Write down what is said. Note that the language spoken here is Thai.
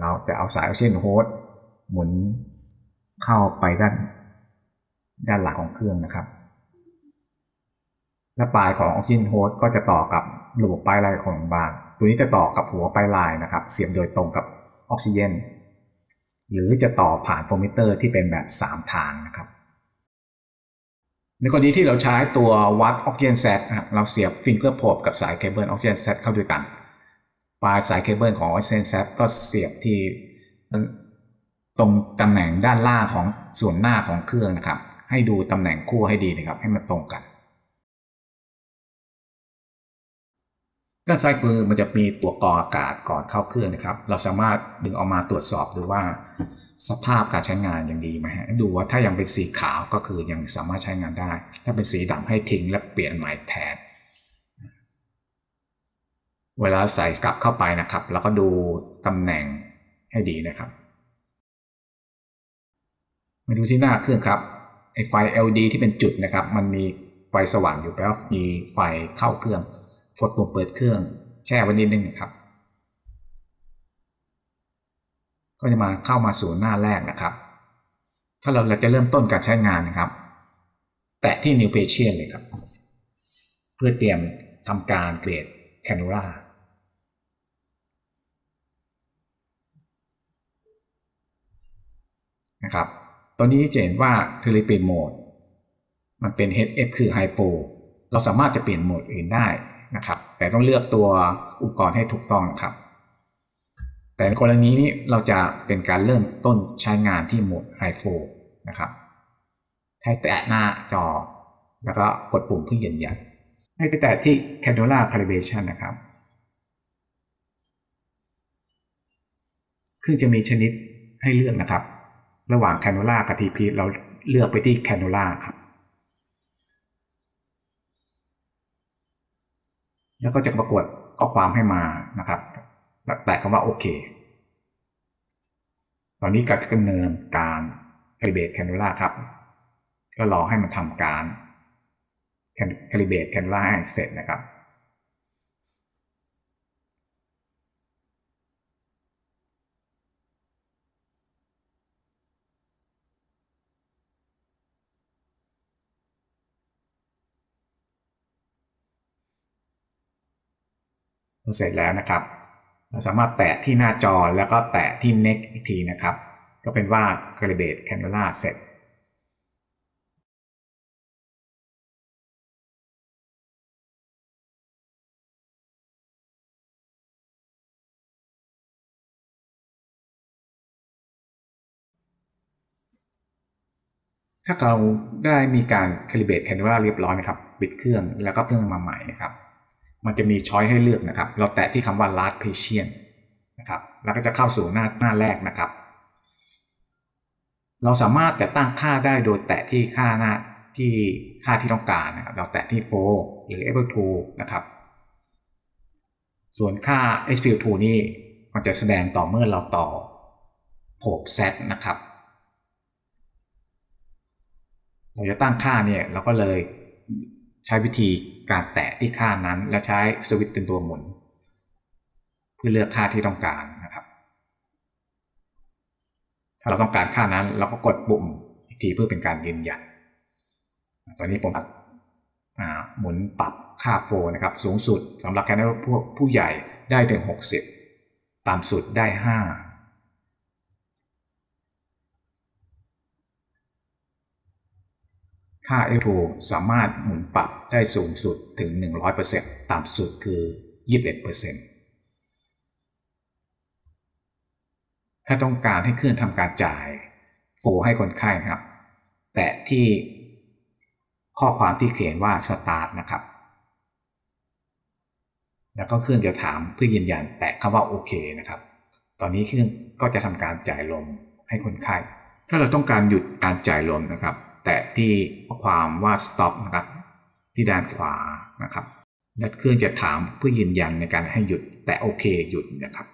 เราจะเอาสายออกซิเจนโฮสต์หมุนเข้าไปด้านด้านหลังของเครื่องนะครับ และปลายของออกซิเจนโฮสต์ก็จะต่อกับระบบปลายลายของบาลตัวนี้จะต่อกับหัวปลายลายนะครับ เสียบโดยตรงกับออกซิเจนหรือจะต่อผ่านโฟมิเตอร์ที่เป็นแบบ 3 ทางนะครับ ในกรณีที่เราใช้ตัววัดออกซิเจนแซดเราเสียบฟิงเกอร์โพบกับสายเคเบิลออกซิเจนแซดเข้าด้วยกัน ปลายสายเคเบิลของออกซิเจนแซก็เสียบที่ตรงตำแหน่งด้านล่างของส่วนหน้าของเครื่องนะครับ ให้ดูตำแหน่งคู่ให้ดีนะครับ ให้มันตรงกัน ด้านซ้ายมือมันจะมีตัวกรองอากาศก่อนเข้าเครื่องนะครับ เราสามารถดึงออกมาตรวจสอบดูว่าสภาพการใช้งานยังดีไหมฮะดูว่าถ้ายังเป็นสีขาวก็คือยังสามารถใช้งานได้ ถ้าเป็นสีดำให้ทิ้งและเปลี่ยนใหม่แทน เวลาใส่กลับเข้าไปนะครับ แล้วก็ดูตำแหน่งให้ดีนะครับมาดูที่หน้าเครื่องครับไอไฟ LED ที่เป็นจุดนะครับ มันมีไฟสว่างอยู่แปลว่ามีไฟเข้าเครื่องกดปุ่มเปิดเครื่อง แช่ไว้นิดนึงนะครับ ก็จะมาเข้ามาสู่หน้าแรกนะครับ ถ้าเราจะเริ่มต้นการใช้งานนะครับ แตะที่ New Patient เลยครับ เพื่อเตรียมทำการเกรดแคนูล่า นะครับตอนนี้จะเห็นว่าเทเลเปลี่ยนโหมด มันเป็น HF คือ High Flow เราสามารถจะเปลี่ยนโหมดอื่นได้นะครับ แต่ต้องเลือกตัวอุปกรณ์ให้ถูกต้องครับ แต่ในกรณีนี้เราจะเป็นการเริ่มต้นใช้งานที่โหมด High Flow นะครับให้แตะหน้าจอ แล้วก็กดปุ่มเพื่อยืนยันให้ไปแตะที่ Candela Calibration นะครับคือจะมีชนิดให้เลือกนะครับ ระหว่าง Canola กับ TP เราเลือกไปที่ Canola ครับ แล้วก็จะปรากฏข้อความให้มานะครับแตะคำว่าโอเค ตอนนี้การดำเนินการคาลิเบตแคนูล่าครับ ก็รอให้มันทำการคาลิเบตแคนูล่าให้เสร็จนะครับ เสร็จแล้วนะครับ เราสามารถแตะที่หน้าจอแล้วก็แตะที่ next อีกทีนะครับ ก็เป็นว่า calibrate cannula เสร็จถ้าเราได้มีการ calibrate cannula เรียบร้อยนะครับ ปิดเครื่องแล้วก็เครื่องมาใหม่นะครับ มันจะมีช้อยให้เลือกนะครับ เราแตะที่คำว่า last patient นะครับแล้วก็จะเข้าสู่หน้าหน้าแรกนะครับ เราสามารถแต่ตั้งค่าได้โดยแตะที่ค่าหน้าที่ค่าที่ต้องการนะครับ เราแตะที่4หรือ able to นะครับ ส่วนค่า SPL2 นี่มันจะแสดงต่อเมื่อเราต่อโผบ set นะครับ เราจะตั้งค่าเนี่ยเราก็เลย ช้วิธีการแตะที่ค่านั้น และใช้สวิตช์เป็นตัวหมุน เพื่อเลือกค่าที่ต้องการนะครับ ถ้าเราต้องการค่านั้นเราก็กดปุ่มอีกทีเพื่อเป็นการยืนยัน ตอนนี้ผมหมุนปรับค่าโฟนะครับ สูงสุดสำหรับแคนพวกผู้ใหญ่ได้ถึง 60 ต่ำสุดได้ 5 ค่า L2 สามารถหมุนปรับได้สูงสุดถึง 100%ต่ำสุดคือ 21%ถ้าต้องการให้เครื่องทำการจ่ายโฟให้คนไข้ครับ แตะที่ข้อความที่เขียนว่า start นะครับ แล้วก็เครื่องจะถามเพื่อยืนยันแตะคำว่าโอเคนะครับ ตอนนี้เครื่องก็จะทำการจ่ายลมให้คนไข้ ถ้าเราต้องการหยุดการจ่ายลมนะครับ แตะที่ ความว่า stop นะครับที่ด้านขวานะครับและเครื่องจะถามเพื่อยืนยันในการให้หยุดแต่โอเคหยุดนะครับ